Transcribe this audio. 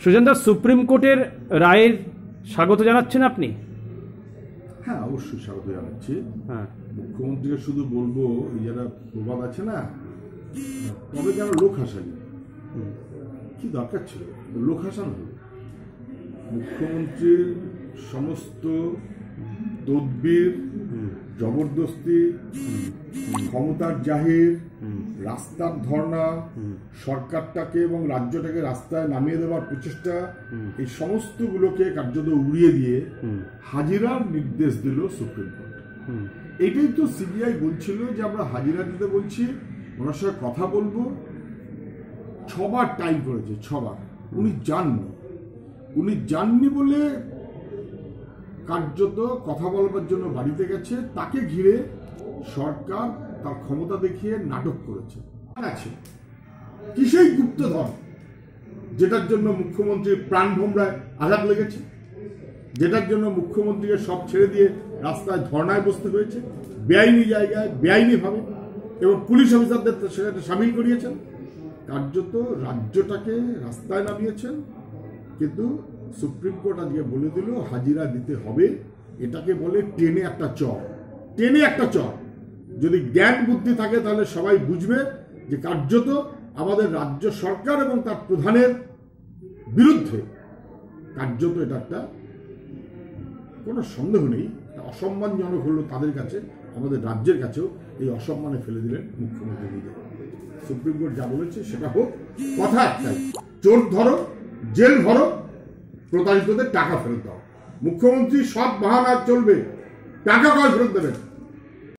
সুজনদা supreme কোর্টের রায়ের স্বাগত জানাচ্ছেন আপনি? হ্যাঁ অবশ্যই স্বাগত জানাচ্ছি। হ্যাঁ। মুখ্যমন্ত্রীকে শুধু বলব এই যারা প্রবাদ আছে না তবে যেন লোক হাসানি কি দরকার ছিল? লোক হাসানো হলো। মুখ্যমন্ত্রীর সমস্ত তদবির জবরদস্তি, ক্ষমতার জাহির, রাস্তার ধর্ণা, সরকারটাকে এবং রাজ্যটাকে রাস্তায় নামিয়ে দেওয়ার প্রচেষ্টা, এই সমস্তগুলোকে কার্যত উড়িয়ে দিয়ে হাজিরার নির্দেশ দিল সুপ্রিম কোর্ট। এটাই তো সিবিআই বলছিল যে আমরা হাজিরা দিতে বলছি, ওনার সঙ্গে কথা বলব। ছবার টাইম করেছে, ছবার। উনি যাননি উনি যাননি বলে কার্যত কথা বলবার জন্য বাড়িতে গেছে, তাকে ঘিরে সরকার তার ক্ষমতা দেখিয়ে নাটক করেছে। আছে। কিসেই গুপ্তধন? যেটার জন্য মুখ্যমন্ত্রীর প্রাণ ভোমরায় আঘাত লেগেছে, যেটার জন্য মুখ্যমন্ত্রীকে সব ছেড়ে দিয়ে রাস্তায় ধর্নায় বসতে হয়েছে, বেআইনি জায়গায় বেআইনিভাবে এবং পুলিশ অফিসারদের সেখানে সামিল করিয়েছেন। কার্যত রাজ্যটাকে রাস্তায় নামিয়েছেন, কিন্তু সুপ্রিম কোর্ট আজকে বলে দিল, হাজিরা দিতে হবে। এটাকে বলে টেনে একটা চর। টেনে একটা চর। যদি জ্ঞান বুদ্ধি থাকে, তাহলে সবাই বুঝবে যে কার্যত আমাদের রাজ্য সরকার এবং তার প্রধানের বিরুদ্ধে কার্যত এটা একটা কোনো সন্দেহ নেই অসম্মানজনক হলো তাদের কাছে, আমাদের রাজ্যের কাছেও এই অসম্মানে ফেলে দিলেন মুখ্যমন্ত্রী নিজে সুপ্রিম কোর্ট যা বলেছে সেটা হোক, কথা একটাই, চোর ধরো, জেল ভরো প্রতারিতদের টাকা ফেরত দাও। মুখ্যমন্ত্রী সব বাহানা চলবে। টাকা কয় ফেরত দেবেন?